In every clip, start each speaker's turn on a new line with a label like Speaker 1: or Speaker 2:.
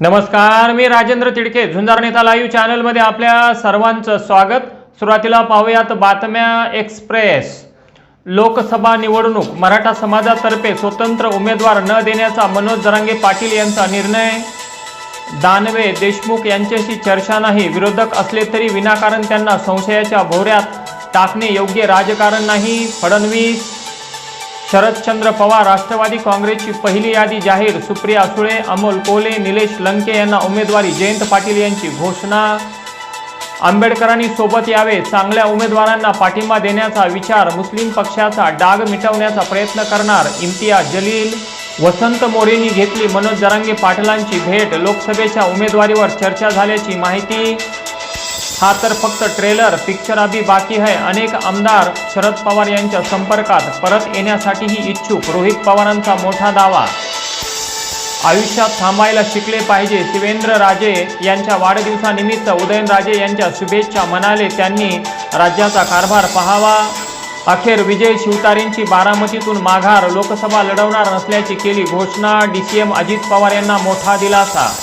Speaker 1: नमस्कार मी राजेंद्र तिडके झुंजार नेता लाईव्ह चॅनलमध्ये आपल्या सर्वांचं स्वागत. सुरुवातीला पाहूयात बातम्या एक्सप्रेस. लोकसभा निवडणूक मराठा समाजातर्फे स्वतंत्र उमेदवार न देण्याचा मनोज जरांगे पाटील यांचा निर्णय. दानवे देशमुख यांच्याशी चर्चा नाही विरोधक असले तरी विनाकारण त्यांना संशयाच्या भोवऱ्यात टाकणे योग्य राजकारण नाही. फडणवीस शरदचंद्र पवार राष्ट्रवादी काँग्रेसची पहिली यादी जाहीर. सुप्रिया सुळे अमोल कोले निलेश लंके यांना उमेदवारी. जयंत पाटील यांची घोषणा. आंबेडकरांनी सोबत यावे चांगल्या उमेदवारांना पाठिंबा देण्याचा विचार. मुस्लिम पक्षाचा डाग मिटवण्याचा प्रयत्न करणार इम्तियाज जलील. वसंत मोरेंनी घेतली मनोज जरांगे पाटलांची भेट. लोकसभेच्या उमेदवारीवर चर्चा झाल्याची माहिती हा तर फक्त ट्रेलर पिक्चर अभी बाकी आहे. अनेक आमदार शरद पवार यांच्या संपर्कात परत येण्यासाठीही इच्छुक. रोहित पवारांचा मोठा दावा. आयुष्यात थांबायला शिकले पाहिजे. शिवेंद्र राजे यांच्या वाढदिवसानिमित्त उदयनराजे यांच्या शुभेच्छा म्हणाले त्यांनी राज्याचा कारभार पहावा. अखेर विजय शिवतारेंची बारामतीतून माघार. लोकसभा लढवणार नसल्याची केली घोषणा. डीसीएम अजित पवार यांना मोठा दिलासा.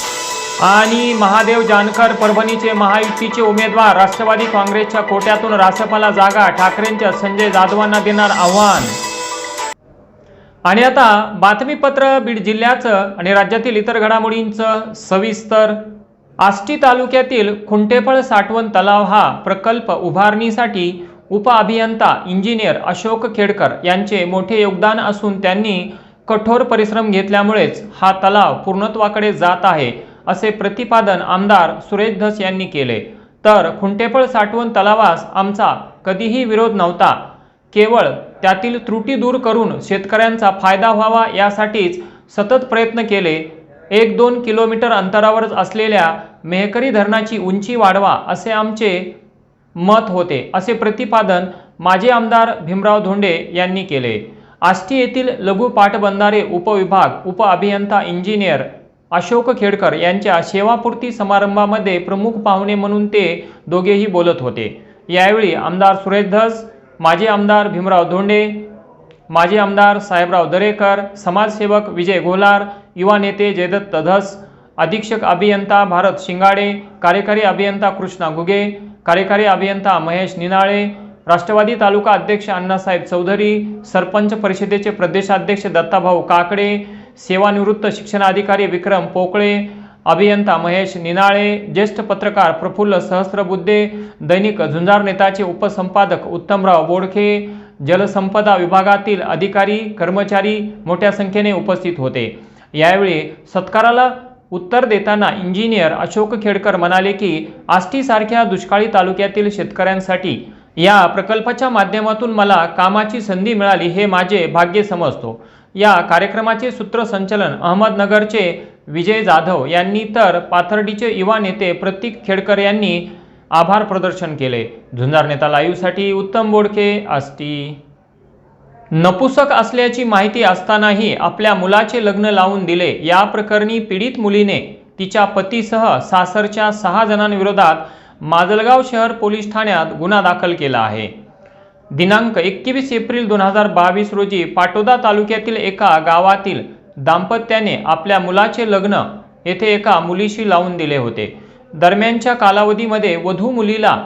Speaker 1: आणि महादेव जानकर परभणीचे महायुतीचे उमेदवार राष्ट्रवादी काँग्रेसच्या कोट्यातून रासपाला जागा ठाकरेंच्या संजय जाधवांना देणार आव्हान. आणि आता बातमीपत्र बीड जिल्ह्याचं आणि राज्यातील इतर घडामोडींचं सविस्तर. आष्टी तालुक्यातील खुंटेफळ साठवण तलाव हा प्रकल्प उभारणीसाठी उपअभियंता इंजिनियर अशोक खेडकर यांचे मोठे योगदान असून त्यांनी कठोर परिश्रम घेतल्यामुळेच हा तलाव पूर्णत्वाकडे जात आहे. असे प्रतिपादन आमदार सुरेश धस यांनी केले. तर खुंटेफळ साठवण तलावास आमचा कधीही विरोध नव्हता. केवळ त्यातील त्रुटी दूर करून शेतकऱ्यांचा फायदा व्हावा यासाठीच सतत प्रयत्न केले. एक दोन किलोमीटर अंतरावरच असलेल्या मेहकरी धरणाची उंची वाढवा असे आमचे मत होते असे प्रतिपादन माजी आमदार भीमराव धोंडे यांनी केले. आष्टी येथील लघु पाटबंधारे उपविभाग उपअभियंता इंजिनियर अशोक खेडकर यांच्या सेवापूर्ती समारंभामध्ये प्रमुख पाहुणे म्हणून ते दोघेही बोलत होते. यावेळी आमदार सुरेश धस माजी आमदार भीमराव धोंडे माजी आमदार साहेबराव दरेकर समाजसेवक विजय घोलार युवा नेते जयदत्त धस अधीक्षक अभियंता भारत शिंगाडे कार्यकारी अभियंता कृष्णा गुगे कार्यकारी अभियंता महेश निनाळे राष्ट्रवादी तालुका अध्यक्ष अण्णासाहेब चौधरी सरपंच परिषदेचे प्रदेशाध्यक्ष दत्ताभाऊ काकडे सेवानिवृत्त शिक्षणाधिकारी विक्रम पोकळे अभियंता महेश निनाळे ज्येष्ठ पत्रकार प्रफुल्ल सहस्रबुद्धे दैनिक झुंजार नेताचे उपसंपादक उत्तमराव बोडखे जलसंपदा विभागातील अधिकारी कर्मचारी मोठ्या संख्येने उपस्थित होते. यावेळी सत्काराला उत्तर देताना इंजिनियर अशोक खेडकर म्हणाले की आष्टीसारख्या दुष्काळी तालुक्यातील शेतकऱ्यांसाठी या प्रकल्पाच्या माध्यमातून मला कामाची संधी मिळाली हे माझे भाग्य समजतो. या कार्यक्रमाचे सूत्रसंचलन अहमदनगरचे विजय जाधव यांनी तर पाथर्डीचे युवा नेते प्रतीक खेडकर यांनी आभार प्रदर्शन केले. झुंजार नेता लाईव्हसाठी उत्तम बोडके आष्टी नपुसक असल्याची माहिती असतानाही आपल्या मुलाचे लग्न लावून दिले. या प्रकरणी पीडित मुलीने तिच्या पतीसह सासरच्या सहा जणांविरोधात माजलगाव शहर पोलीस ठाण्यात गुन्हा दाखल केला आहे. दिनांक एकवीस एप्रिल दोन हजार बावीस रोजी पाटोदा तालुक्यातील एका गावातील दाम्पत्याने आपल्या मुलाचे लग्न येथे एका मुलीशी लावून दिले होते. दरम्यानच्या कालावधीमध्ये वधू मुलीला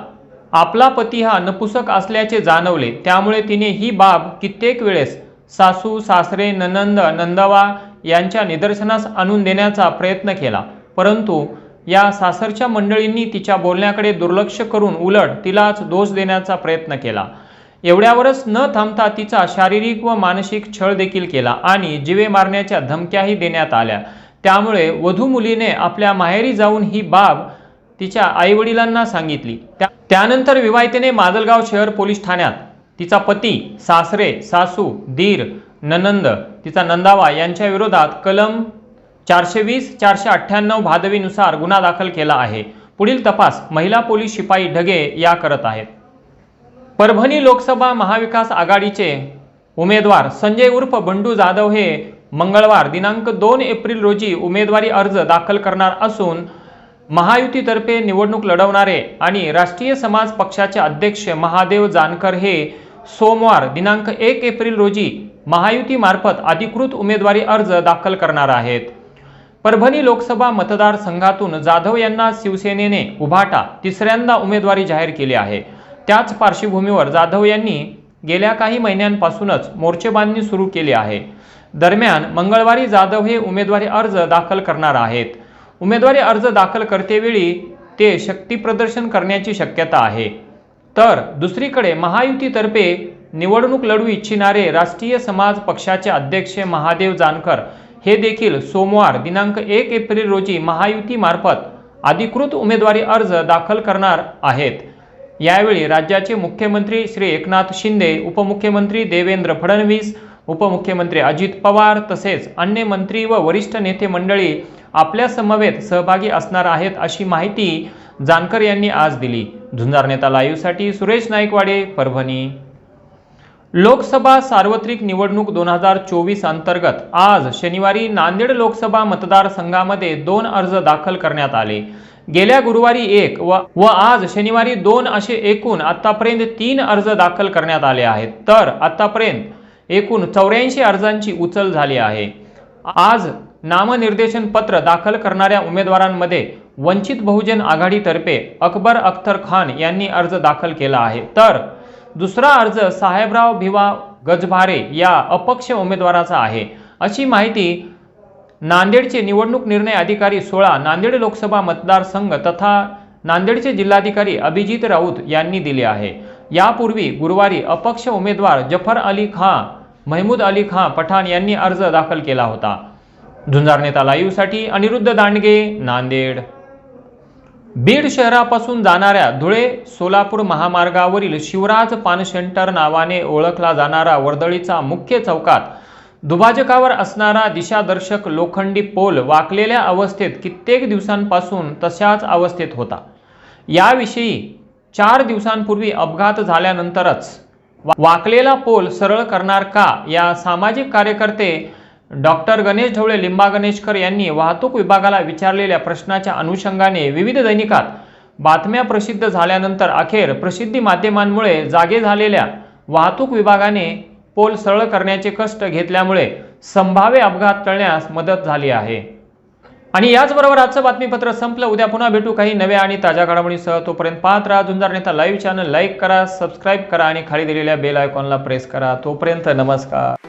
Speaker 1: आपला पती हा नपुसक असल्याचे जाणवले. त्यामुळे तिने ही बाब कित्येक वेळेस सासू सासरे ननंद नंदवा यांच्या निदर्शनास आणून देण्याचा प्रयत्न केला. परंतु या सासरच्या मंडळींनी तिच्या बोलण्याकडे दुर्लक्ष करून उलट तिलाच दोष देण्याचा प्रयत्न केला. एवढ्यावरच न थांबता तिचा शारीरिक व मानसिक छळ देखील केला आणि जिवे मारण्याच्या धमक्याही देण्यात आल्या. त्यामुळे वधू मुलीने आपल्या माहेरी जाऊन ही बाब तिच्या आईवडिलांना सांगितली. त्या त्यानंतर विवाहितेने माजलगाव शहर पोलीस ठाण्यात तिचा पती सासरे सासू दीर ननंद तिचा नंदावा यांच्या विरोधात कलम चारशे वीस चारशे अठ्ठ्याण्णव भादवीनुसार गुन्हा दाखल केला आहे. पुढील तपास महिला पोलीस शिपाई ढगे या करत आहेत. परभणी लोकसभा महाविकास आघाडीचे उमेदवार संजय उर्फ बंडू जाधव हे मंगळवार दिनांक दोन एप्रिल रोजी उमेदवारी अर्ज दाखल करणार असून महायुतीतर्फे निवडणूक लढवणारे आणि राष्ट्रीय समाज पक्षाचे अध्यक्ष महादेव जानकर हे सोमवार दिनांक एक एप्रिल रोजी महायुतीमार्फत अधिकृत उमेदवारी अर्ज दाखल करणार आहेत. परभणी लोकसभा मतदारसंघातून जाधव यांना शिवसेनेने उभाटा तिसऱ्यांदा उमेदवारी जाहीर केली आहे. त्याच पार्श्वभूमीवर जाधव यांनी गेल्या काही महिन्यांपासूनच मोर्चेबांधणी सुरू केली आहे. दरम्यान मंगळवारी जाधव हे उमेदवारी अर्ज दाखल करणार आहेत. उमेदवारी अर्ज दाखल करतेवेळी ते शक्तीप्रदर्शन करण्याची शक्यता आहे. तर दुसरीकडे महायुतीतर्फे निवडणूक लढू इच्छिणारे राष्ट्रीय समाज पक्षाचे अध्यक्ष महादेव जानकर हे देखील सोमवार दिनांक एक एप्रिल रोजी महायुतीमार्फत अधिकृत उमेदवारी अर्ज दाखल करणार आहेत. यावेळी राज्याचे मुख्यमंत्री श्री एकनाथ शिंदे उपमुख्यमंत्री देवेंद्र फडणवीस उपमुख्यमंत्री अजित पवार तसेच अन्य मंत्री व वरिष्ठ नेते मंडळी आपल्या समवेत सहभागी असणार आहेत अशी माहिती जानकर यांनी आज दिली. झुंजार नेता लाईव्हसाठी सुरेश नाईकवाडे परभणी. लोकसभा सार्वत्रिक निवडणूक दोन हजार चोवीस अंतर्गत आज शनिवारी नांदेड लोकसभा मतदारसंघामध्ये दोन अर्ज दाखल करण्यात आले. गेल्या गुरुवारी एक व व आज शनिवारी दोन असे एकूण आतापर्यंत तीन अर्ज दाखल करण्यात आले आहेत. तर आतापर्यंत एकूण चौऱ्याऐंशी अर्जांची उचल झाली आहे. आज नामनिर्देशन पत्र दाखल करणाऱ्या उमेदवारांमध्ये वंचित बहुजन आघाडीतर्फे अकबर अख्तर खान यांनी अर्ज दाखल केला आहे. तर दुसरा अर्ज साहेबराव भिवा गजभारे या अपक्ष उमेदवाराचा आहे. अशी माहिती नांदेडचे निवडणूक निर्णय अधिकारी सोळा नांदेड लोकसभा मतदारसंघ तथा नांदेडचे जिल्हाधिकारी अभिजित राऊत यांनी दिले आहे. यापूर्वी गुरुवारी अपक्ष उमेदवार जफर अली खां महमूद अली खां पठाण यांनी अर्ज दाखल केला होता. झुंजार नेता लाईव्हसाठी अनिरुद्ध दांडगे नांदेड. बीड शहरापासून जाणाऱ्या धुळे सोलापूर महामार्गावरील शिवराज पान सेंटर नावाने ओळखला जाणारा वर्दळीचा मुख्य चौकात दुभाजकावर असणारा दिशादर्शक लोखंडी पोल वाकलेल्या अवस्थेत कित्येक दिवसांपासून तशाच अवस्थेत होता. याविषयी चार दिवसांपूर्वी अपघात झाल्यानंतरच वाकलेला पोल सरळ करणार का या सामाजिक कार्यकर्ते डॉक्टर गणेश ढवळे लिंबा गणेशकर यांनी वाहतूक विभागाला विचारलेल्या प्रश्नाच्या अनुषंगाने विविध दैनिकात बातम्या प्रसिद्ध झाल्यानंतर अखेर प्रसिद्धी माध्यमांमुळे जागे झालेल्या वाहतूक विभागाने पोल सरळ करण्याचे कष्ट घेतल्यामुळे संभाव्य अपघात टळण्यास मदत झाली आहे. आणि याचबरोबर आजचं बातमीपत्र संपलं. उद्या पुन्हा भेटू काही नव्या आणि ताज्या घडामोडीसह. तोपर्यंत पाहत राहा झुंजार नेता लाईव्ह चॅनल. लाईक करा सबस्क्राईब करा आणि खाली दिलेल्या बेल आयकॉनला प्रेस करा. तोपर्यंत नमस्कार.